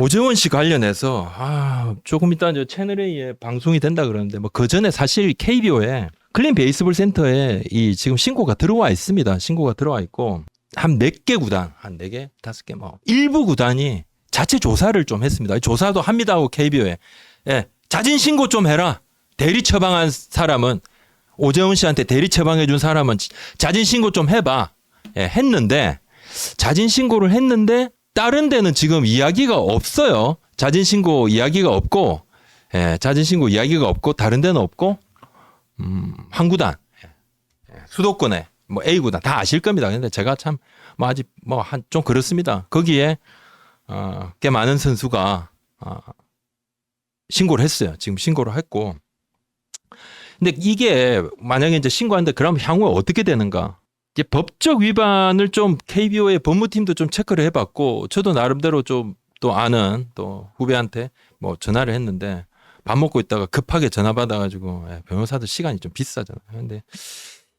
오재원 씨 관련해서 아, 조금 이따 이제 채널 A에 방송이 된다 그러는데 뭐 그 전에 사실 KBO에 클린 베이스볼 센터에 이 지금 신고가 들어와 있습니다. 신고가 들어와 있고 한네개 구단, 한 네 개, 다섯 개뭐 일부 구단이 자체 조사를 좀 했습니다. 조사도 합니다 하고 KBO에 예, 자진 신고 좀 해라. 대리 처방한 사람은 오재원 씨한테 대리 처방해 준 사람은 자진 신고 좀 해봐. 예, 했는데 자진 신고를 했는데 다른 데는 지금 이야기가 없어요. 자진 신고 이야기가 없고 예, 자진 신고 이야기가 없고 다른 데는 없고 음, 한 구단 예, 예, 수도권에 뭐 A 구단 다 아실 겁니다. 근데 제가 참 뭐 아직 뭐 한 좀 그렇습니다. 거기에 어, 꽤 많은 선수가 어, 신고를 했어요. 지금 신고를 했고 근데 이게 만약에 이제 신고하는데 그럼 향후에 어떻게 되는가? 이제 법적 위반을 좀 KBO의 법무팀도 좀 체크를 해봤고 저도 나름대로 좀 또 아는 또 후배한테 뭐 전화를 했는데 밥 먹고 있다가 급하게 전화 받아가지고 예, 변호사들 시간이 좀 비싸잖아요. 근데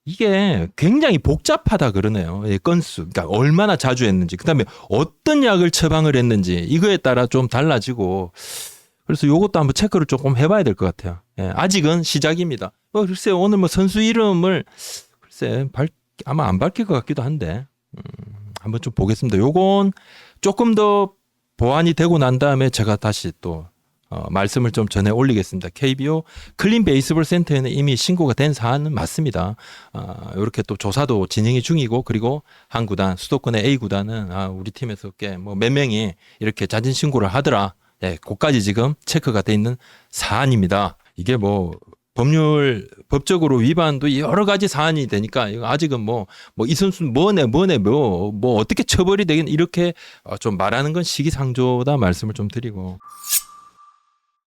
이게 굉장히 복잡하다 그러네요. 이 건수, 그러니까 얼마나 자주 했는지, 그 다음에 어떤 약을 처방을 했는지 이거에 따라 좀 달라지고 그래서 요것도 한번 체크를 조금 해봐야 될 것 같아요. 예, 아직은 시작입니다. 어, 글쎄 오늘 뭐 선수 이름을 글쎄 밝 아마 안 밝힐 것 같기도 한데 음, 한번 좀 보겠습니다. 요건 조금 더 보완이 되고 난 다음에 제가 다시 또 어, 말씀을 좀 전해 올리겠습니다. KBO 클린 베이스볼 센터에는 이미 신고가 된 사안은 맞습니다. 아, 이렇게 또 조사도 진행이 중이고 그리고 한 구단 수도권의 A 구단은 아, 우리 팀에서 꽤뭐몇 명이 이렇게 자진 신고를 하더라. 예, 그까지 지금 체크가 돼 있는 사안입니다. 이게 뭐 법률 법적으로 위반도 여러 가지 사안이 되니까 아직은 뭐뭐이 선수 뭐네 뭐네 뭐뭐 어떻게 처벌이 되긴 이렇게 어, 좀 말하는 건 시기상조다 말씀을 좀 드리고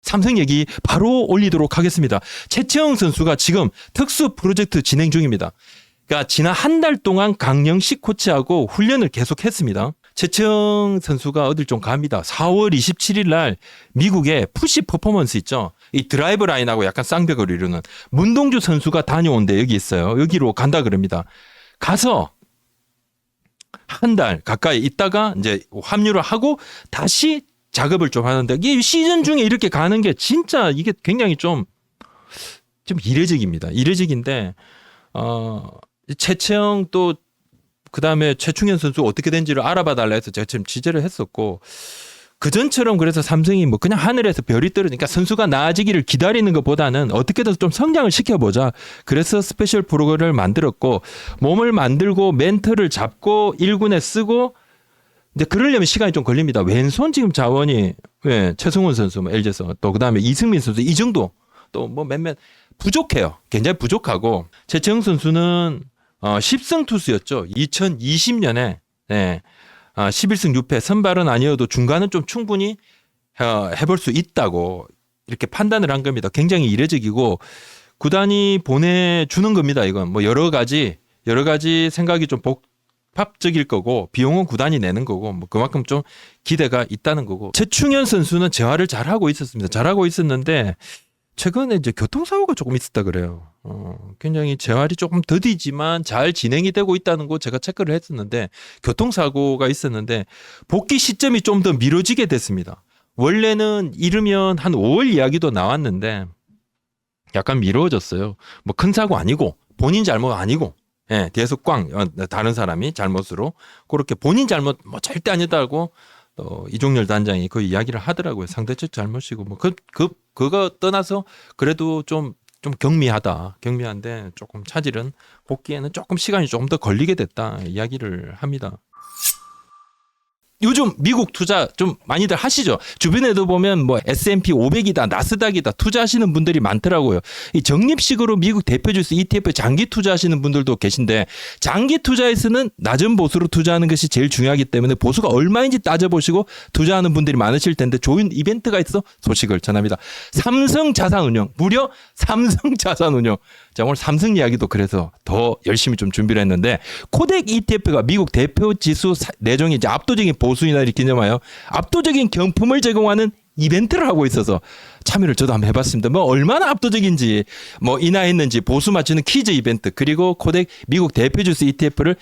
삼성 얘기 바로 올리도록 하겠습니다. 최채영 선수가 지금 특수 프로젝트 진행 중입니다. 그러니까 지난 한 달 동안 강영식 코치하고 훈련을 계속했습니다. 최채영 선수가 어딜 좀 갑니다. 4월 27일 날 미국의 푸시 퍼포먼스 있죠. 이 드라이브 라인하고 약간 쌍벽을 이루는 문동주 선수가 다녀온데 여기 있어요. 여기로 간다 그럽니다. 가서 한 달 가까이 있다가 이제 합류를 하고 다시 작업을 좀 하는데 이게 시즌 중에 이렇게 가는 게 진짜 이게 굉장히 좀좀 이례적입니다. 이례적인데 어 최채영 또 그다음에 최충현 선수 어떻게 된지를 알아봐 달라 해서 제가 지금 지적을 했었고 그 전처럼 그래서 삼성이 뭐 그냥 하늘에서 별이 떨어지니까 선수가 나아지기를 기다리는 것보다는 어떻게든 좀 성장을 시켜보자. 그래서 스페셜 프로그램을 만들었고 몸을 만들고 멘트를 잡고 1군에 쓰고 이제 그러려면 시간이 좀 걸립니다. 왼손 지금 자원이 예, 최승훈 선수, 뭐 LG에서 또 그다음에 이승민 선수 이 정도 또 뭐 몇몇 부족해요. 굉장히 부족하고 최채영 선수는 어 10승 투수였죠. 2020년에 예. 아, 11승 6패 선발은 아니어도 중간은 좀 충분히 어, 해볼 수 있다고 이렇게 판단을 한 겁니다. 굉장히 이례적이고 구단이 보내주는 겁니다. 이건 뭐 여러 가지 여러 가지 생각이 좀 복합적일 거고 비용은 구단이 내는 거고 뭐 그만큼 좀 기대가 있다는 거고 최충현 선수는 재활을 잘 하고 있었습니다. 잘 하고 있었는데 최근에 이제 교통사고가 조금 있었다 그래요. 어, 굉장히 재활이 조금 더디지만 잘 진행이 되고 있다는 거 제가 체크를 했었는데 교통사고가 있었는데 복귀 시점이 좀 더 미뤄지게 됐습니다. 원래는 이르면 한 5월 이야기도 나왔는데 약간 미뤄졌어요. 뭐 큰 사고 아니고 본인 잘못 아니고 예, 뒤에서 꽝 어, 다른 사람이 잘못으로 그렇게 본인 잘못 뭐 절대 아니다고 어, 이종열 단장이 그 이야기를 하더라고요. 상대적 잘못이고 뭐그 그 그거 떠나서 그래도 좀좀 경미하다. 경미한데 조금 차질은 복귀에는 조금 시간이 조금 더 걸리게 됐다 이야기를 합니다. 요즘 미국 투자 좀 많이들 하시죠. 주변에도 보면 뭐 S&P 500이다, 나스닥이다 투자하시는 분들이 많더라고요. 이 적립식으로 미국 대표 주스 ETF 장기 투자하시는 분들도 계신데 장기 투자에서는 낮은 보수로 투자하는 것이 제일 중요하기 때문에 보수가 얼마인지 따져보시고 투자하는 분들이 많으실 텐데 좋은 이벤트가 있어 소식을 전합니다. 삼성 자산운용 무려 삼성 자산운용 자 오늘 삼성 이야기도 그래서 더 열심히 좀 준비를 했는데 코덱 ETF가 미국 대표 지수 사- 내종이 이제 압도적인 보수인을 기념하여 압도적인 경품을 제공하는 이벤트를 하고 있어서 참여를 저도 한번 해봤습니다. 뭐 얼마나 압도적인지 뭐 인하했는지 보수 맞추는 퀴즈 이벤트 그리고 코덱 미국 대표 주스 ETF를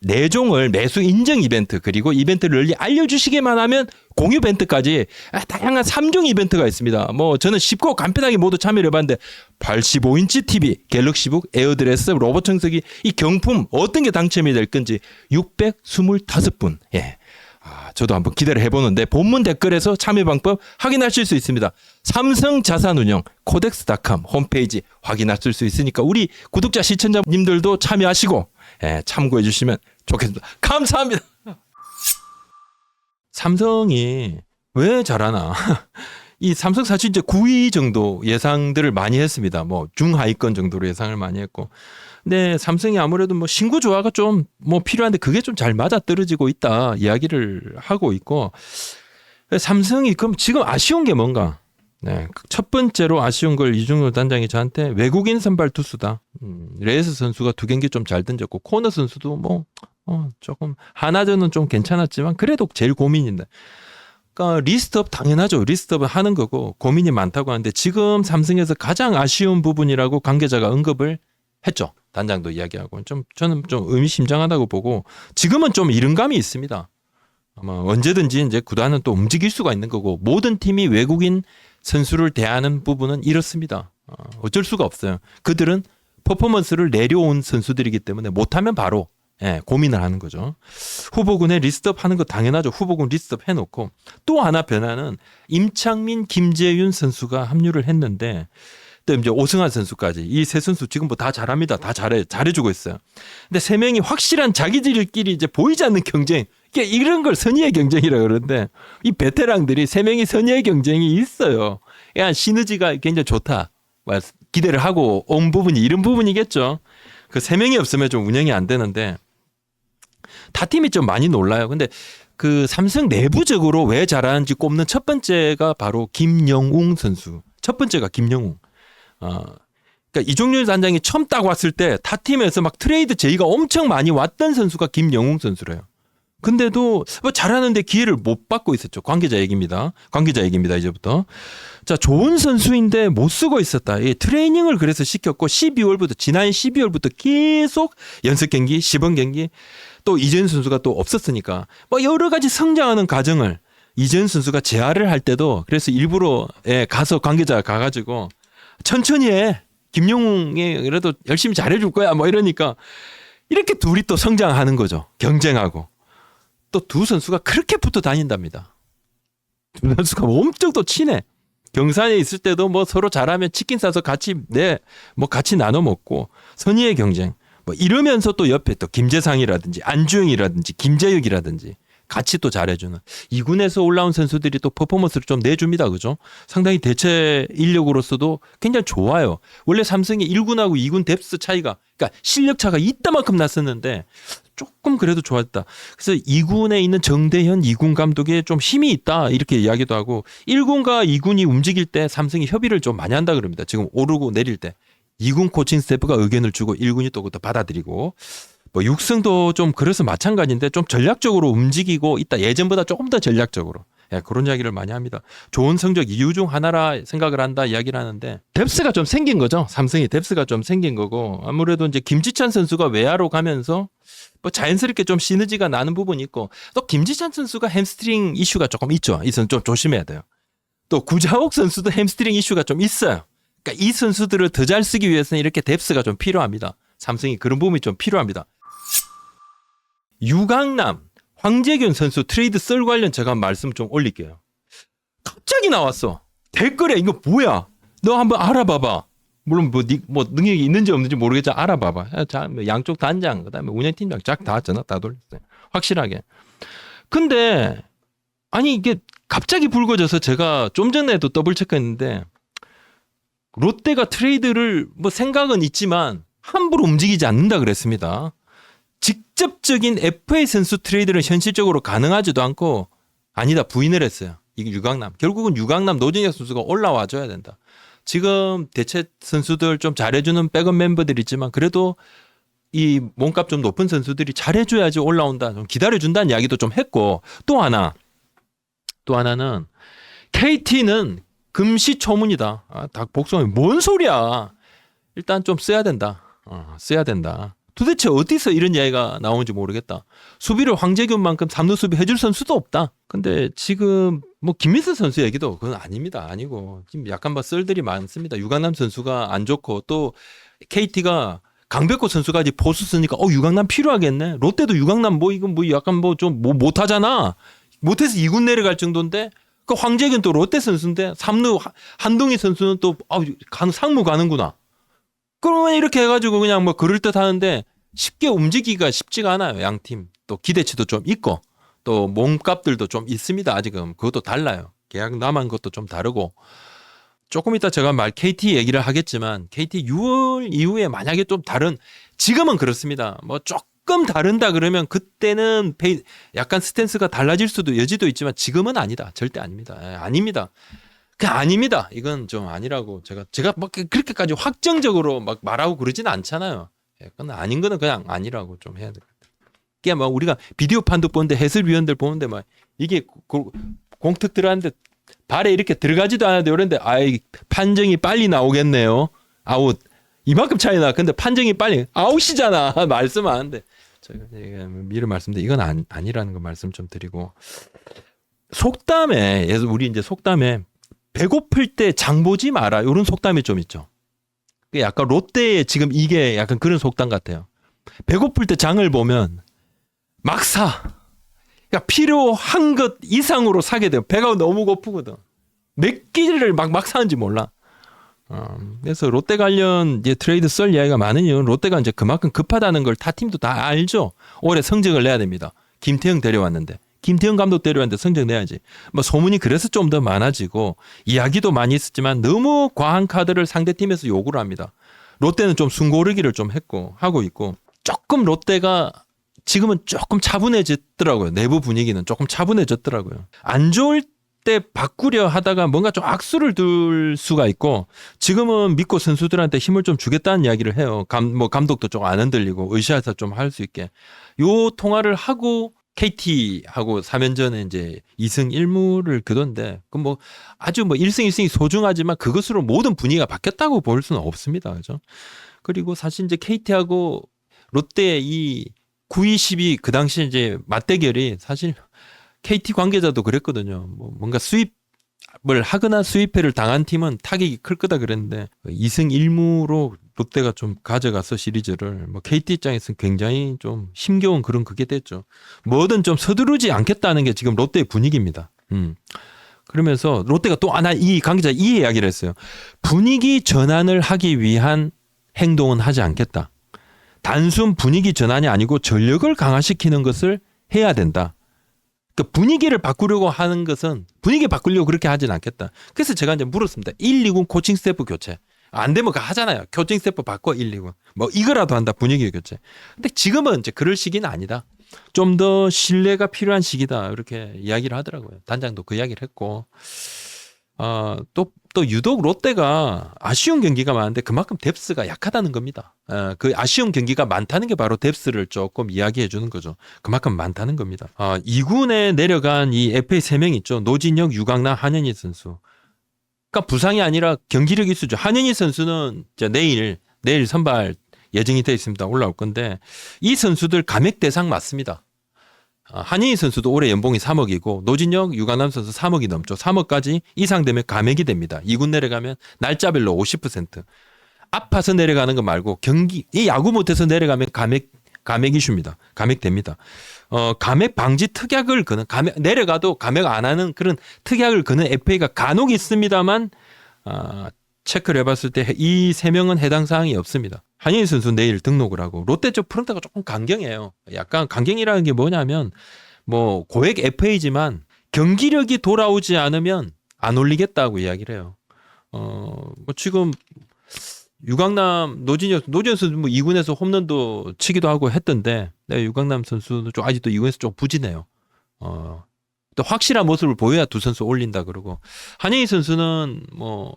네 종을 매수 인증 이벤트 그리고 이벤트를 널리 알려주시기만 하면 공유 이벤트까지 아, 다양한 3종 이벤트가 있습니다. 뭐 저는 쉽고 간편하게 모두 참여를 해봤는데 85인치 TV, 갤럭시북, 에어드레스, 로봇 청소기 이 경품 어떤 게 당첨이 될 건지 625분 예. 아, 저도 한번 기대를 해보는데 본문 댓글에서 참여 방법 확인하실 수 있습니다. 삼성 자산운용 코덱스닷컴 홈페이지 확인하실 수 있으니까 우리 구독자 시청자님들도 참여하시고 예, 참고해 주시면 좋겠습니다. 감사합니다. 삼성이 왜 잘하나? 이 삼성 사실 이제 9위 정도 예상들을 많이 했습니다. 뭐 중하위권 정도로 예상을 많이 했고. 근데 삼성이 아무래도 뭐 신구 조화가 좀 뭐 필요한데 그게 좀 잘 맞아 떨어지고 있다 이야기를 하고 있고. 삼성이 그럼 지금 아쉬운 게 뭔가? 네. 첫 번째로 아쉬운 걸 이중호 단장이 저한테 외국인 선발 투수다. 음, 레이스 선수가 두 경기 좀 잘 던졌고 코너 선수도 뭐 어, 조금 하나전은 좀 괜찮았지만 그래도 제일 고민인데. 그러니까 리스트업 당연하죠. 리스트업을 하는 거고 고민이 많다고 하는데 지금 삼성에서 가장 아쉬운 부분이라고 관계자가 언급을 했죠. 단장도 이야기하고 좀 저는 좀 의미심장하다고 보고 지금은 좀 이른감이 있습니다. 아마 언제든지 이제 구단은 또 움직일 수가 있는 거고 모든 팀이 외국인 선수를 대하는 부분은 이렇습니다. 어, 어쩔 수가 없어요. 그들은 퍼포먼스를 내려온 선수들이기 때문에 못하면 바로 예, 고민을 하는 거죠. 후보군에 리스트업 하는 거 당연하죠. 후보군 리스트업 해놓고 또 하나 변화는 임창민, 김재윤 선수가 합류를 했는데 또 이제 오승환 선수까지 이 세 선수 지금 뭐 다 잘합니다. 다 잘해 잘해주고 있어요. 근데 세 명이 확실한 자기들끼리 이제 보이지 않는 경쟁 이게 이런 걸 선의의 경쟁이라 그러는데 이 베테랑들이 세 명이 선의의 경쟁이 있어요. 야 시너지가 굉장히 좋다. 기대를 하고 온 부분이 이런 부분이겠죠. 그 세 명이 없으면 좀 운영이 안 되는데 타 팀이 좀 많이 놀라요. 근데 그 삼성 내부적으로 왜 잘하는지 꼽는 첫 번째가 바로 김영웅 선수. 첫 번째가 김영웅. 어, 그러니까 이종률 단장이 처음 딱 왔을 때 타 팀에서 막 트레이드 제의가 엄청 많이 왔던 선수가 김영웅 선수래요. 근데도 뭐 잘하는데 기회를 못 받고 있었죠. 관계자 얘기입니다. 관계자 얘기입니다. 이제부터. 자, 좋은 선수인데 못 쓰고 있었다. 이 트레이닝을 그래서 시켰고 12월부터 지난 12월부터 계속 연습 경기, 시범 경기 또 이재현 선수가 또 없었으니까 뭐 여러 가지 성장하는 과정을 이재현 선수가 재활을 할 때도 그래서 일부러 예, 가서 관계자 가가지고 천천히 해. 김용웅이 그래도 열심히 잘해줄 거야. 뭐 이러니까 이렇게 둘이 또 성장하는 거죠. 경쟁하고. 또 두 선수가 그렇게 붙어 다닌답니다. 두 선수가 엄청 또 친해. 경산에 있을 때도 뭐 서로 잘하면 치킨 싸서 같이 내 뭐 같이 나눠 먹고 선의의 경쟁. 뭐 이러면서 또 옆에 또 김재상이라든지 안주영이라든지 김재혁이라든지 같이 또 잘해주는 이군에서 올라온 선수들이 또 퍼포먼스를 좀 내줍니다. 그죠? 상당히 대체 인력으로서도 굉장히 좋아요. 원래 삼성이 1군하고 2군 뎁스 차이가 그러니까 실력 차가 이따만큼 났었는데 조금 그래도 좋았다. 그래서 2군에 있는 정대현 2군 감독에 좀 힘이 있다 이렇게 이야기도 하고 1군과 2군이 움직일 때 삼성이 협의를 좀 많이 한다 그럽니다. 지금 오르고 내릴 때 2군 코칭 스태프가 의견을 주고 1군이 또 그것도 받아들이고 뭐 육승도 좀 그래서 마찬가지인데 좀 전략적으로 움직이고 있다. 예전보다 조금 더 전략적으로. 예, 그런 이야기를 많이 합니다. 좋은 성적 이유 중 하나라 생각을 한다 이야기를 하는데 뎁스가 좀 생긴 거죠. 삼성이 뎁스가 좀 생긴 거고 아무래도 이제 김지찬 선수가 외야로 가면서 뭐 자연스럽게 좀 시너지가 나는 부분이 있고 또 김지찬 선수가 햄스트링 이슈가 조금 있죠. 이 선수 좀 조심해야 돼요. 또 구자욱 선수도 햄스트링 이슈가 좀 있어요. 그러니까 이 선수들을 더 잘 쓰기 위해서는 이렇게 뎁스가 좀 필요합니다. 삼성이 그런 부분이 좀 필요합니다. 유강남, 황재균 선수 트레이드 썰 관련 제가 말씀 좀 올릴게요. 갑자기 나왔어. 댓글에 이거 뭐야? 너 한번 알아봐봐. 물론 뭐, 니, 뭐 능력이 있는지 없는지 모르겠지만 알아봐봐. 자, 뭐 양쪽 단장, 그다음에 운영팀장 쫙 다 전화 다 돌렸어요. 확실하게. 근데 아니 이게 갑자기 불거져서 제가 좀 전에도 더블 체크했는데 롯데가 트레이드를 뭐 생각은 있지만 함부로 움직이지 않는다 그랬습니다. 직접적인 FA 선수 트레이드는 현실적으로 가능하지도 않고 아니다 부인을 했어요. 이게 유강남. 결국은 유강남 노진혁 선수가 올라와 줘야 된다. 지금 대체 선수들 좀 잘해주는 백업 멤버들 있지만 그래도 이 몸값 좀 높은 선수들이 잘해줘야지 올라온다. 좀 기다려준다는 이야기도 좀 했고 또 하나 또 하나는 KT는 금시초문이다. 아, 닭 복숭아 뭔 소리야? 일단 좀 써야 된다. 어, 써야 된다. 도대체 어디서 이런 이야기가 나오는지 모르겠다. 수비를 황재균만큼 삼루 수비 해줄 선수도 없다. 근데 지금 뭐 김민수 선수 얘기도 그건 아닙니다. 아니고 지금 약간 뭐 썰들이 많습니다. 유강남 선수가 안 좋고 또 KT가 강백호 선수까지 포수 쓰니까 어 유강남 필요하겠네. 롯데도 유강남 뭐 이건 뭐 약간 뭐 좀 뭐 못하잖아. 못해서 2군 내려갈 정도인데 그 황재균 또 롯데 선수인데 삼루 하- 한동희 선수는 또 아, 간- 상무 가는구나. 그러면 이렇게 해가지고 그냥 뭐 그럴 듯 하는데 쉽게 움직이기가 쉽지가 않아요. 양 팀. 또 기대치도 좀 있고 또 몸값들도 좀 있습니다. 아직은 그것도 달라요. 계약 남은 것도 좀 다르고 조금 이따 제가 말 KT 얘기를 하겠지만 KT 6월 이후에 만약에 좀 다른 지금은 그렇습니다. 뭐 조금 다른다 그러면 그때는 페이- 약간 스탠스가 달라질 수도 여지도 있지만 지금은 아니다. 절대 아닙니다. 예, 아닙니다. 그 아닙니다. 이건 좀 아니라고 제가 제가 막 그렇게까지 확정적으로 막 말하고 그러지는 않잖아요. 예, 그건 아닌 거는 그냥 아니라고 좀 해야 돼. 이게 막 우리가 비디오 판독 보는데 해설위원들 보는데 막 이게 고- 공특 들어갔는데 발에 이렇게 들어가지도 않았는데 이런데 아이 판정이 빨리 나오겠네요. 아웃 이만큼 차이 나. 근데 판정이 빨리 아웃이잖아. 말씀 안 하는데 제가 이게 미리 말씀드린 이건 아니, 아니라는 거 말씀 좀 드리고 속담에 우리 이제 속담에 배고플 때 장 보지 마라 이런 속담이 좀 있죠. 그 약간 롯데의 지금 이게 약간 그런 속담 같아요. 배고플 때 장을 보면 막 사. 그러니까 필요한 것 이상으로 사게 돼요. 배가 너무 고프거든. 몇 끼를 막, 막 사는지 몰라. 어, 그래서 롯데 관련 이제 트레이드 썰 이야기가 많은 이유는 롯데가 이제 그만큼 급하다는 걸 타 팀도 다 알죠. 올해 성적을 내야 됩니다. 김태형 데려왔는데. 김태형 감독 데려왔는데 성적 내야지. 뭐 소문이 그래서 좀 더 많아지고 이야기도 많이 있었지만 너무 과한 카드를 상대 팀에서 요구를 합니다. 롯데는 좀 숨고르기를 좀 했고 하고 있고 조금 롯데가 지금은 조금 차분해졌더라고요. 내부 분위기는 조금 차분해졌더라고요. 안 좋을 때 바꾸려 하다가 뭔가 좀 악수를 둘 수가 있고 지금은 믿고 선수들한테 힘을 좀 주겠다는 이야기를 해요. 감, 뭐 감독도 좀 안 흔들리고 의시해서 좀 할 수 있게. 요 통화를 하고 KT하고 3연전에 이제 2승 1무를 그던데 그 뭐 아주 뭐 1승 1승이 소중하지만 그것으로 모든 분위기가 바뀌었다고 볼 수는 없습니다. 그죠? 그리고 사실 이제 KT하고 롯데 이 9위 10위 그 당시 이제 맞대결이 사실 KT 관계자도 그랬거든요. 뭐 뭔가 수입을 하거나 수입회를 당한 팀은 타격이 클 거다 그랬는데 2승 1무로 롯데가 좀 가져가서 시리즈를 뭐 KT 입장에서는 굉장히 좀 힘겨운 그런 그게 됐죠. 뭐든 좀 서두르지 않겠다는 게 지금 롯데의 분위기입니다. 음. 그러면서 롯데가 또 하나 이 관계자 이 이야기를 했어요. 분위기 전환을 하기 위한 행동은 하지 않겠다. 단순 분위기 전환이 아니고 전력을 강화시키는 것을 해야 된다. 그 분위기를 바꾸려고 하는 것은 분위기 바꾸려고 그렇게 하진 않겠다. 그래서 제가 이제 물었습니다. 1, 2군 코칭 스태프 교체. 안 되면 그 하잖아요. 스태프 바꿔 1, 2군. 뭐 이거라도 한다. 분위기 교체. 근데 지금은 이제 그럴 시기는 아니다. 좀 더 신뢰가 필요한 시기다. 이렇게 이야기를 하더라고요. 단장도 그 이야기를 했고. 어, 또, 또 유독 롯데가 아쉬운 경기가 많은데 그만큼 뎁스가 약하다는 겁니다. 어, 그 아쉬운 경기가 많다는 게 바로 뎁스를 조금 이야기해 주는 거죠. 그만큼 많다는 겁니다. 어, 2군에 내려간 이 FA 3명 있죠. 노진혁, 유강남, 한현희 선수. 그러니까 부상이 아니라 경기력 있수죠. 한현희 선수는 이제 내일, 내일 선발 예정이 되어 있습니다. 올라올 건데 이 선수들 감액 대상 맞습니다. 아, 한희희 선수도 올해 연봉이 3억이고 노진혁, 유관남 선수 3억이 넘죠. 3억까지 이상 되면 감액이 됩니다. 2군 내려가면 날짜별로 50%. 아파서 내려가는 거 말고 경기 이 야구 못해서 내려가면 감액 감액 이슈입니다. 감액 됩니다. 어 감액 방지 특약을 거는 감액 내려가도 감액 안 하는 그런 특약을 거는 FA가 간혹 있습니다만 아, 체크를 해봤을 때 이 세 명은 해당 사항이 없습니다. 한현희 선수 내일 등록을 하고 롯데 쪽 프런트가 조금 강경해요. 약간 강경이라는 게 뭐냐면 뭐 고액 FA지만 경기력이 돌아오지 않으면 안 올리겠다고 이야기를 해요. 어 뭐 지금 유강남 노진혁 노진혁 선수 뭐 2군에서 홈런도 치기도 하고 했던데 네, 유강남 선수는 좀 아직도 2군에서 좀 부진해요. 어. 또 확실한 모습을 보여야 두 선수 올린다 그러고 한현희 선수는 뭐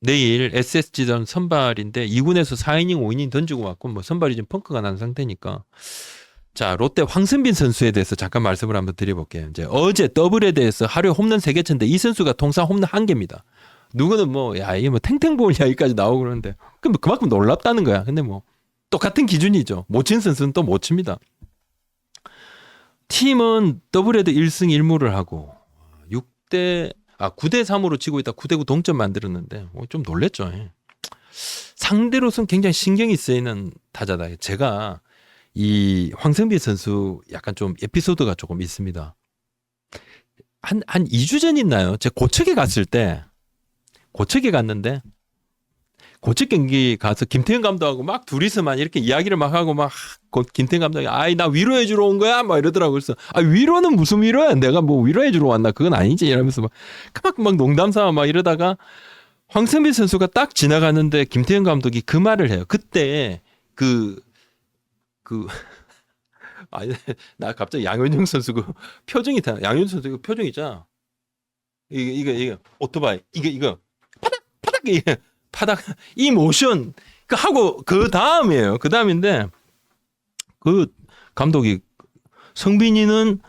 내일 SSG전 선발인데 2군에서 4이닝 5이닝 던지고 왔고 뭐 선발이 좀 펑크가 난 상태니까 자, 롯데 황승빈 선수에 대해서 잠깐 말씀을 한번 드려볼게요. 이제 어제 더블에 대해서 하루에 홈런 3개 쳤는데 이 선수가 통상 홈런 1개입니다. 누구는 뭐, 야, 이게 뭐 탱탱볼 이야기까지 나오고 그러는데, 그럼 그만큼 놀랍다는 거야. 근데 뭐, 똑같은 기준이죠. 못 친 선수는 또 못 칩니다. 팀은 더블헤드 1승 1무를 하고 6대 아 9대 3으로 치고 있다. 9대 9 동점 만들었는데 어, 좀 놀랬죠. 예. 상대로서는 굉장히 신경이 쓰이는 타자다. 제가 이 황성빈 선수 약간 좀 에피소드가 조금 있습니다. 한, 한 2주 전 있나요? 제가 고척에 갔을 때, 고척에 갔는데, 고척 경기 가서 김태형 감독하고 막 둘이서만 이렇게 이야기를 막 하고 막 고- 김태형 감독이 아이 나 위로해 주러 온 거야? 막 이러더라고. 그래서 아 위로는 무슨 위로야? 내가 뭐 위로해 주러 왔나? 그건 아니지. 이러면서 막 그만큼 막 농담 삼아 막 이러다가 황승빈 선수가 딱 지나가는데 김태형 감독이 그 말을 해요. 그때 그그 아니 나 갑자기 양현종 선수 그 표정이 다 양현종 선수 그 표정 있잖아 이게 이거 이거 오토바이. 이거 이거 이게 파닥 이 모션 그 하고 그 다음이에요. 그 다음인데 그 감독이 성빈이는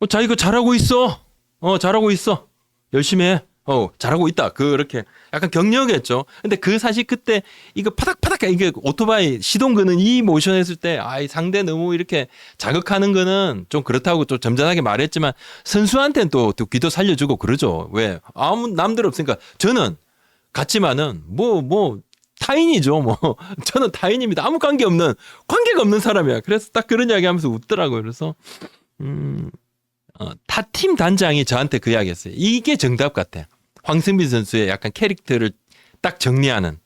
어, 자기가 잘하고 있어. 어 잘하고 있어. 열심히 해. 어 잘하고 있다. 그렇게 약간 격려했죠. 근데 그 사실 그때 이거 파닥파닥 이게 오토바이 시동 거는 이 모션 했을 때 아이 상대 너무 이렇게 자극하는 거는 좀 그렇다고 좀 점잖하게 말했지만 선수한테는 또, 또 귀도 살려주고 그러죠. 왜 아무 남들 없으니까 저는 같지만은 뭐뭐 타인이죠. 뭐 저는 타인입니다. 아무 관계 없는 관계가 없는 사람이야. 그래서 딱 그런 이야기 하면서 웃더라고요. 그래서 음, 어, 타팀 단장이 저한테 그 이야기 했어요. 이게 정답 같아. 황승빈 선수의 약간 캐릭터를 딱 정리하는.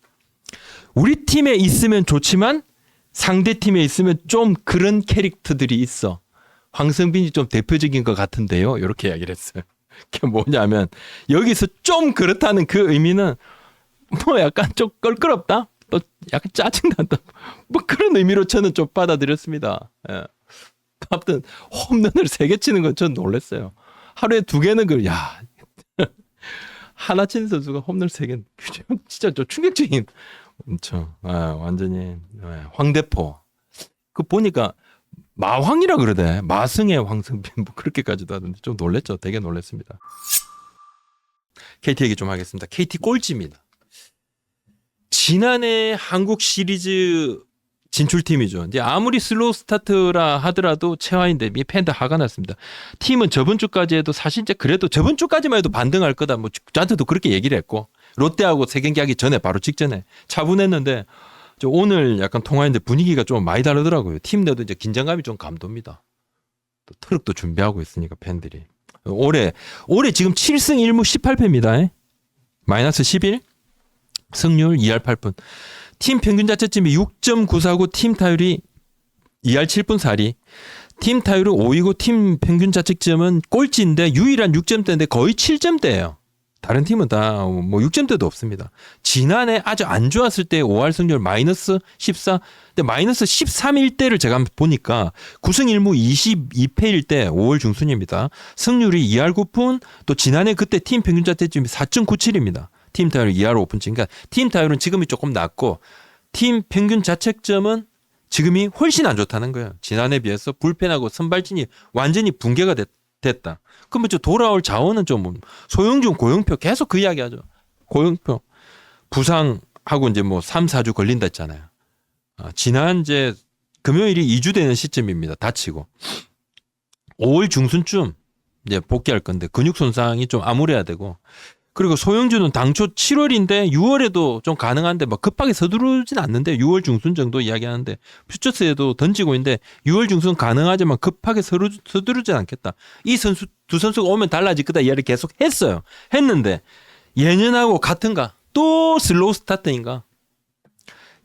우리 팀에 있으면 좋지만 상대 팀에 있으면 좀 그런 캐릭터들이 있어. 황승빈이 좀 대표적인 것 같은데요. 이렇게 이야기를 했어요. 그게 뭐냐면 여기서 좀 그렇다는 그 의미는 뭐 약간 좀 껄끄럽다. 또 약간 짜증난다. 뭐 그런 의미로 저는 좀 받아들였습니다. 예. 아무튼 홈런을 세 개 치는 건 전 놀랐어요. 하루에 두 개는 그 야. 하나 치는 선수가 홈런 세 개. 진짜 좀 충격적인 엄청 아, 완전히 예, 황대포. 그 보니까 마황이라 그러대. 마승의 황승빈 뭐 그렇게까지도 하던데 좀 놀랬죠. 되게 놀랬습니다. KT 얘기 좀 하겠습니다. KT 꼴찌입니다. 지난해 한국 시리즈 진출팀이죠. 이제 아무리 슬로우 스타트라 하더라도 최하인 대비 팬들 화가 났습니다. 팀은 저번 주까지 해도 사실 이제 그래도 저번 주까지만 해도 반등할 거다. 뭐 저한테도 그렇게 얘기를 했고 롯데하고 세 경기 하기 전에 바로 직전에 차분했는데 저 오늘 약간 통화했는데 분위기가 좀 많이 다르더라고요. 팀 내도 이제 긴장감이 좀 감돕니다. 또 트럭도 준비하고 있으니까 팬들이 올해 올해 지금 7승 1무 18패입니다. 마이너스 11 승률 2할 8분. 팀 평균 자책점이 6.949, 팀 타율이 2할 7분 4리. 팀 타율은 5위고 팀 평균 자책점은 꼴찌인데 유일한 6점대인데 거의 7점대예요. 다른 팀은 다 뭐 6점대도 없습니다. 지난해 아주 안 좋았을 때 5할 승률 마이너스 14, 근데 마이너스 13일 때를 제가 보니까 9승 1무 22패일 때 5월 중순입니다. 승률이 2할 9푼, 또 지난해 그때 팀 평균 자책점이 4.97입니다. 팀 타율 2할 5푼. 그러니까 팀 타율은 지금이 조금 낮고 팀 평균 자책점은 지금이 훨씬 안 좋다는 거예요. 지난해 비해서 불펜하고 선발진이 완전히 붕괴가 됐, 다 그러면 저 돌아올 자원은 좀뭐 소영준, 고영표 계속 그 이야기 하죠. 고영표 부상하고 이제 뭐 3, 4주 걸린다 했잖아요. 아, 지난 이제 금요일이 2주 되는 시점입니다. 다치고. 5월 중순쯤 이제 복귀할 건데 근육 손상이 좀 암울해야 되고 그리고 소영준은 당초 7월인데 6월에도 좀 가능한데 막 급하게 서두르진 않는데 6월 중순 정도 이야기하는데 퓨처스에도 던지고 있는데 6월 중순 가능하지만 급하게 서두, 서두르진 않겠다. 이 선수 두 선수가 오면 달라질 거다 이야기를 계속 했어요. 했는데 예년하고 같은가? 또 슬로우 스타트인가?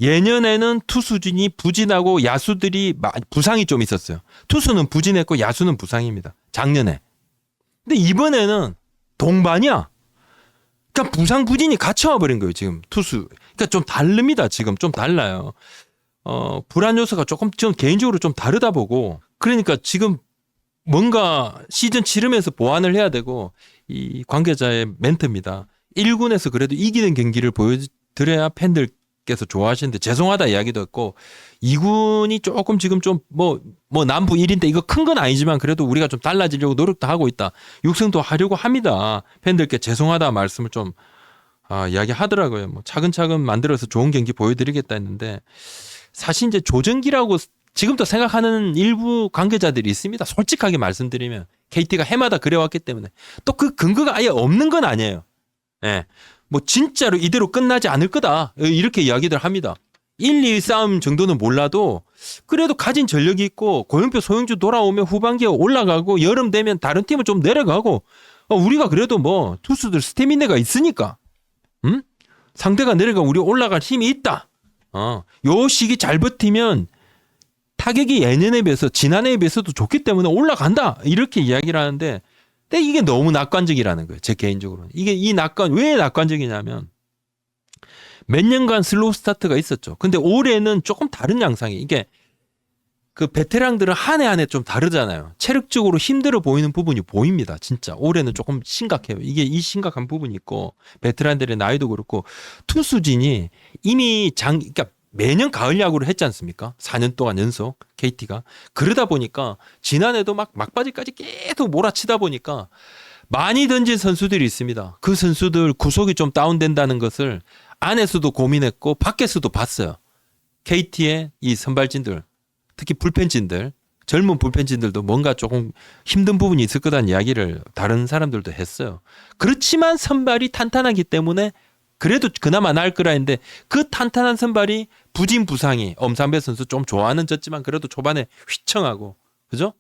예년에는 투수진이 부진하고 야수들이 마- 부상이 좀 있었어요. 투수는 부진했고 야수는 부상입니다. 작년에. 근데 이번에는 동반이야. 그러니까 부상 부진이 같이 와버린 거예요 지금 투수. 그러니까 좀 다릅니다 지금 좀 달라요. 어 불안 요소가 조금 좀 개인적으로 좀 다르다 보고 그러니까 지금 뭔가 시즌 치르면서 보완을 해야 되고 이 관계자의 멘트입니다. 1군에서 그래도 이기는 경기를 보여드려야 팬들 께서 좋아하시는데 죄송하다 이야기도 했고 이군이 조금 지금 좀뭐뭐 남부 1인데 이거 큰 건 아니지만 그래도 우리가 좀 달라지려고 노력도 하고 있다. 육성도 하려고 합니다. 팬들께 죄송하다 말씀을 좀 아, 이야기 하더라고요. 뭐 차근차근 만들어서 좋은 경기 보여드리겠다 했는데 사실 이제 조정기라고 지금도 생각하는 일부 관계자들이 있습니다. 솔직하게 말씀드리면 KT가 해마다 그래왔기 때문에 또 그 근거가 아예 없는 건 아니에요. 예. 뭐 진짜로 이대로 끝나지 않을 거다. 이렇게 이야기들 합니다. 1, 2 싸움 정도는 몰라도 그래도 가진 전력이 있고 고영표 소영주 돌아오면 후반기에 올라가고 여름 되면 다른 팀은 좀 내려가고 어, 우리가 그래도 뭐 투수들 스태미나가 있으니까 음? 상대가 내려가 우리 올라갈 힘이 있다. 어, 요 시기 잘 버티면 타격이 예년에 비해서 지난해에 비해서도 좋기 때문에 올라간다 이렇게 이야기를 하는데 근데 이게 너무 낙관적이라는 거예요 제 개인적으로는. 이게 이 낙관 왜 낙관적이냐면 몇 년간 슬로우 스타트가 있었죠. 근데 올해는 조금 다른 양상이 이게 그 베테랑들은 한 해 한 해 좀 다르잖아요. 체력적으로 힘들어 보이는 부분이 보입니다 진짜. 올해는 조금 심각해요. 이게 이 심각한 부분이 있고 베테랑들의 나이도 그렇고 투수진이 이미 장 그러니까 매년 가을 야구를 했지 않습니까? 4년 동안 연속 KT가 그러다 보니까 지난해도 막 막바지까지 계속 몰아치다 보니까 많이 던진 선수들이 있습니다. 그 선수들 구속이 좀 다운된다는 것을 안에서도 고민했고 밖에서도 봤어요. KT의 이 선발진들 특히 불펜진들 젊은 불펜진들도 뭔가 조금 힘든 부분이 있을 거다는 이야기를 다른 사람들도 했어요. 그렇지만 선발이 탄탄하기 때문에 그래도 그나마 나을 거라 했는데 그 탄탄한 선발이 부진 부상이 엄삼배 선수 좀 좋아하는 졌지만 그래도 초반에 휘청하고 그죠?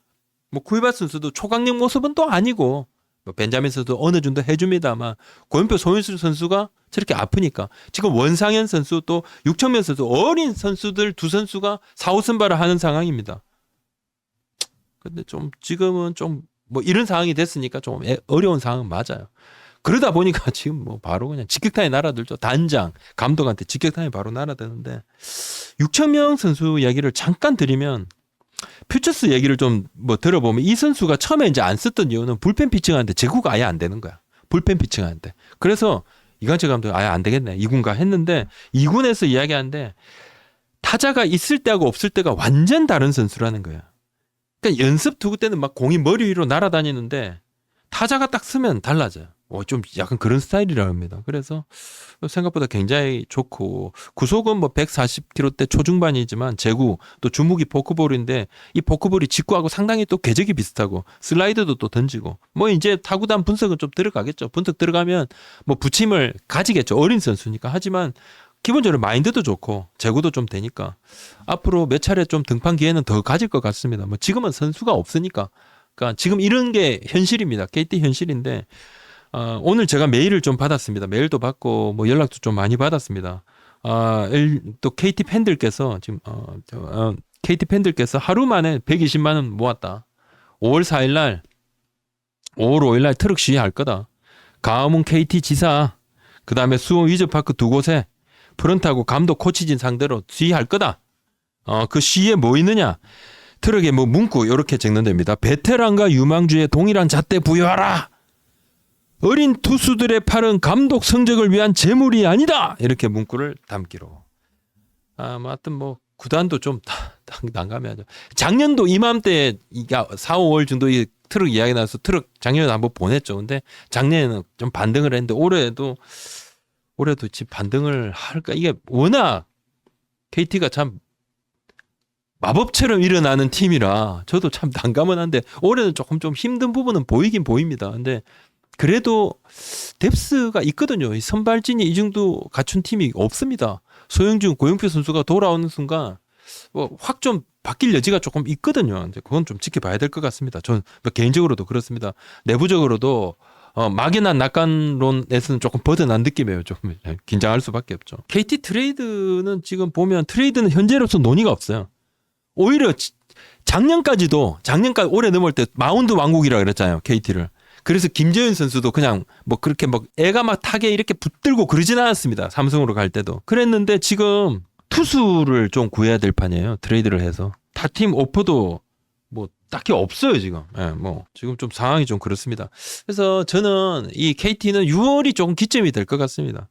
뭐 구이바 선수도 초강력 모습은 또 아니고 뭐 벤자민 선수도 어느 정도 해줍니다만 고현표 소윤수 선수가 저렇게 아프니까 지금 원상현 선수 또 육청면 선수 어린 선수들 두 선수가 4, 5선발을 하는 상황입니다. 근데 좀 지금은 좀 뭐 이런 상황이 됐으니까 좀 애- 어려운 상황은 맞아요. 그러다 보니까 지금 뭐 바로 그냥 직격탄이 날아들죠. 단장, 감독한테 직격탄이 바로 날아드는데 6천 명 선수 이야기를 잠깐 드리면 퓨처스 얘기를 좀 뭐 들어보면 이 선수가 처음에 이제 안 썼던 이유는 불펜 피칭하는데 제구가 아예 안 되는 거야. 불펜 피칭하는데. 그래서 이관철 감독이 아예 안 되겠네. 이군가 했는데 이군에서 이야기하는데 타자가 있을 때하고 없을 때가 완전 다른 선수라는 거야. 그러니까 연습 투구 때는 막 공이 머리 위로 날아다니는데 타자가 딱 쓰면 달라져요. 어, 좀 약간 그런 스타일이라 합니다. 그래서 생각보다 굉장히 좋고 구속은 뭐 140km대 초중반이지만 제구 또 주무기 포크볼인데 이 포크볼이 직구하고 상당히 또 궤적이 비슷하고 슬라이드도 또 던지고 뭐 이제 타구단 분석은 좀 들어가겠죠. 분석 들어가면 뭐 부침을 가지겠죠. 어린 선수니까 하지만 기본적으로 마인드도 좋고 제구도 좀 되니까 앞으로 몇 차례 좀 등판 기회는 더 가질 것 같습니다. 뭐 지금은 선수가 없으니까 그러니까 지금 이런 게 현실입니다. KT 현실인데 어, 오늘 제가 메일을 좀 받았습니다. 메일도 받고 뭐 연락도 좀 많이 받았습니다. 아, 일- 또 KT 팬들께서 지금 어, 저, 어, KT 팬들께서 하루 만에 120만 원 모았다. 5월 4일 날 5월 5일 날 트럭 시위할 거다. 가음은 KT 지사 그다음에 수원 위저파크 두 곳에 프런트하고 감독 코치진 상대로 시위할 거다. 어, 그 시위에 뭐 있느냐? 트럭에 뭐 문구 이렇게 적는 됩니다. 베테랑과 유망주의 동일한 잣대 부여하라. 어린 투수들의 팔은 감독 성적을 위한 재물이 아니다. 이렇게 문구를 담기로. 아, 뭐 하여튼 뭐 구단도 좀 난감해하죠. 작년도 이맘때 이게 4, 5월 정도 이 트럭 이야기 나서 트럭 작년에 한번 보냈죠. 근데 작년에는 좀 반등을 했는데 올해도 올해도 지금 반등을 할까? 이게 워낙 KT가 참 마법처럼 일어나는 팀이라 저도 참 난감은 한데 올해는 조금 좀 힘든 부분은 보이긴 보입니다. 근데 그래도 뎁스가 있거든요. 이 선발진이 이 정도 갖춘 팀이 없습니다. 소영준, 고영표 선수가 돌아오는 순간 뭐 확 좀 바뀔 여지가 조금 있거든요. 근데 그건 좀 지켜봐야 될 것 같습니다. 저는 뭐 개인적으로도 그렇습니다. 내부적으로도 어, 막연한 낙관론에서는 조금 벗어난 느낌이에요. 좀 긴장할 수밖에 없죠. KT 트레이드는 지금 보면 트레이드는 현재로서 논의가 없어요. 오히려 지- 작년까지도 작년까지 올해 넘을 때 마운드 왕국이라 그랬잖아요. KT를. 그래서 김재현 선수도 그냥 뭐 그렇게 막 애가 막 타게 이렇게 붙들고 그러진 않았습니다. 삼성으로 갈 때도. 그랬는데 지금 투수를 좀 구해야 될 판이에요. 트레이드를 해서. 타 팀 오퍼도 뭐 딱히 없어요, 지금. 예, 뭐 지금 좀 상황이 좀 그렇습니다. 그래서 저는 이 KT는 6월이 조금 기점이 될 것 같습니다.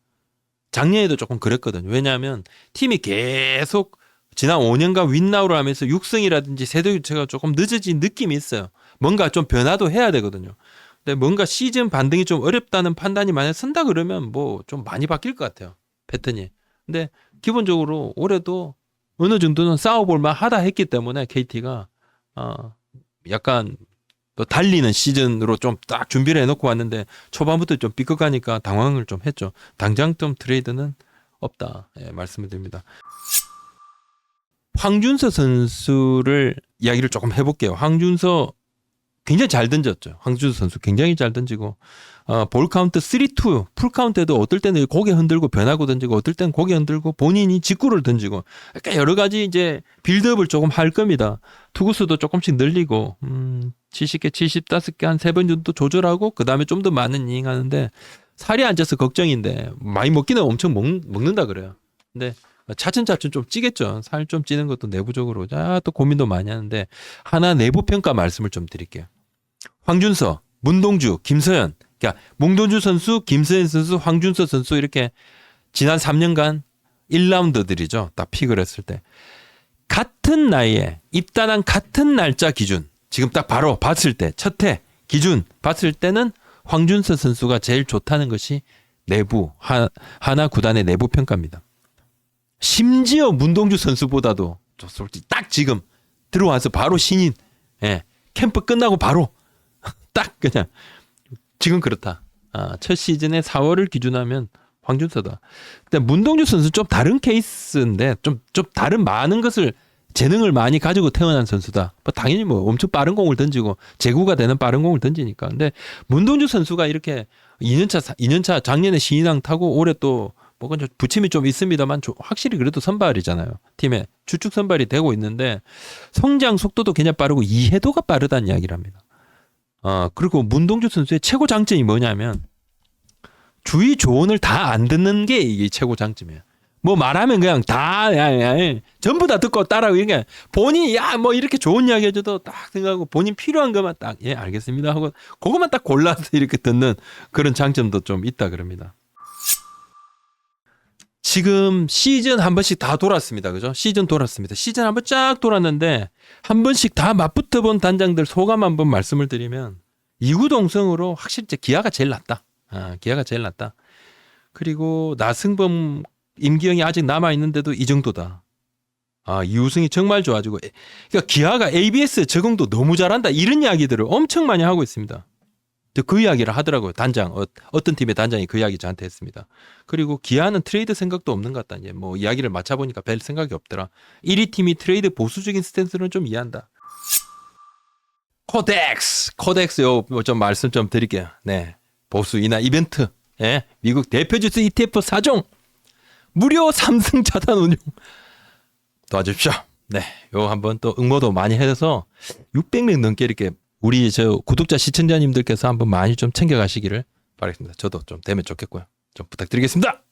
작년에도 조금 그랬거든요. 왜냐하면 팀이 계속 지난 5년간 윈나우를 하면서 육성이라든지 세대 교체가 조금 늦어진 느낌이 있어요. 뭔가 좀 변화도 해야 되거든요. 근데 뭔가 시즌 반등이 좀 어렵다는 판단이 만약 쓴다 그러면 뭐 좀 많이 바뀔 것 같아요. 패턴이. 근데 기본적으로 올해도 어느 정도는 싸워볼 만 하다 했기 때문에 KT가 어 약간 또 달리는 시즌으로 좀 딱 준비를 해놓고 왔는데 초반부터 좀 삐걱가니까 당황을 좀 했죠. 당장 좀 트레이드는 없다. 예, 말씀을 드립니다. 황준서 선수를 이야기를 조금 해볼게요. 황준서 굉장히 잘 던졌죠. 황준서 선수 굉장히 잘 던지고 어, 볼 카운트 3-2 풀 카운트에도 어떨 때는 고개 흔들고 변하고 던지고 어떨 때는 고개 흔들고 본인이 직구를 던지고 그러니까 여러 가지 이제 빌드업을 조금 할 겁니다. 투구수도 조금씩 늘리고 음, 70개, 75개 한 세 번 정도 조절하고 그 다음에 좀 더 많은 이닝 하는데 살이 안 쪄서 걱정인데 많이 먹기는 엄청 먹, 먹는다 그래요. 근데 차츰차츰 좀 찌겠죠. 살 좀 찌는 것도 내부적으로 아, 또 고민도 많이 하는데 하나 내부 평가 말씀을 좀 드릴게요. 황준서, 문동주, 김서현, 그러니까 문동주 선수, 김서현 선수, 황준서 선수 이렇게 지난 3년간 1라운드들이죠. 딱 픽을 했을 때 같은 나이에 입단한 같은 날짜 기준 지금 딱 바로 봤을 때 첫 해 기준 봤을 때는 황준서 선수가 제일 좋다는 것이 내부 하, 하나 구단의 내부 평가입니다. 심지어 문동주 선수보다도 저 솔직히 딱 지금 들어와서 바로 신인 예, 캠프 끝나고 바로 딱 그냥 지금 그렇다. 아, 첫 시즌에 4월을 기준하면 황준서다. 근데 문동주 선수 좀 다른 케이스인데 좀좀 다른 많은 것을 재능을 많이 가지고 태어난 선수다. 뭐 당연히 뭐 엄청 빠른 공을 던지고 제구가 되는 빠른 공을 던지니까. 근데 문동주 선수가 이렇게 2년차 2년차 작년에 신인왕 타고 올해 또 뭐가 좀 부침이 좀 있습니다만 좀 확실히 그래도 선발이잖아요. 팀에 주축 선발이 되고 있는데 성장 속도도 굉장히 빠르고 이해도가 빠르다는 이야기를 합니다. 어, 그리고 문동주 선수의 최고 장점이 뭐냐면 주위 조언을 다 안 듣는 게 이게 최고 장점이에요. 뭐 말하면 그냥 다, 야, 야, 야, 전부 다 듣고 따라하고, 이게 본인이, 야, 뭐 이렇게 좋은 이야기 해줘도 딱 생각하고 본인 필요한 것만 딱, 예, 알겠습니다 하고, 그것만 딱 골라서 이렇게 듣는 그런 장점도 좀 있다 그럽니다. 지금 시즌 한 번씩 다 돌았습니다. 그죠? 시즌 돌았습니다. 시즌 한 번 쫙 돌았는데, 한 번씩 다 맞붙어 본 단장들 소감 한 번 말씀을 드리면, 이구동성으로 확실히 기아가 제일 낫다. 아, 기아가 제일 낫다. 그리고 나승범, 임기영이 아직 남아 있는데도 이 정도다. 아, 이우승이 정말 좋아지고, 에- 그러니까 기아가 ABS 적응도 너무 잘한다. 이런 이야기들을 엄청 많이 하고 있습니다. 그 이야기를 하더라고요. 단장, 어, 어떤 팀의 단장이 그 이야기 저한테 했습니다. 그리고 기아는 트레이드 생각도 없는 것 같다. 이제 뭐 이야기를 맞춰 보니까 별 생각이 없더라. 1위 팀이 트레이드 보수적인 스탠스는 좀 이해한다. 코덱스, 코덱스 요좀 말씀 좀 드릴게요. 네, 보수 인하 이벤트, 예, 미국 대표 주스 ETF 4종 무료 삼성 자산 운용 도와주십시오. 네, 요 한번 또 응모도 많이 해서 600명 넘게 이렇게 우리 저 구독자 시청자님들께서 한번 많이 좀 챙겨가시기를 바라겠습니다. 저도 좀 되면 좋겠고요. 좀 부탁드리겠습니다.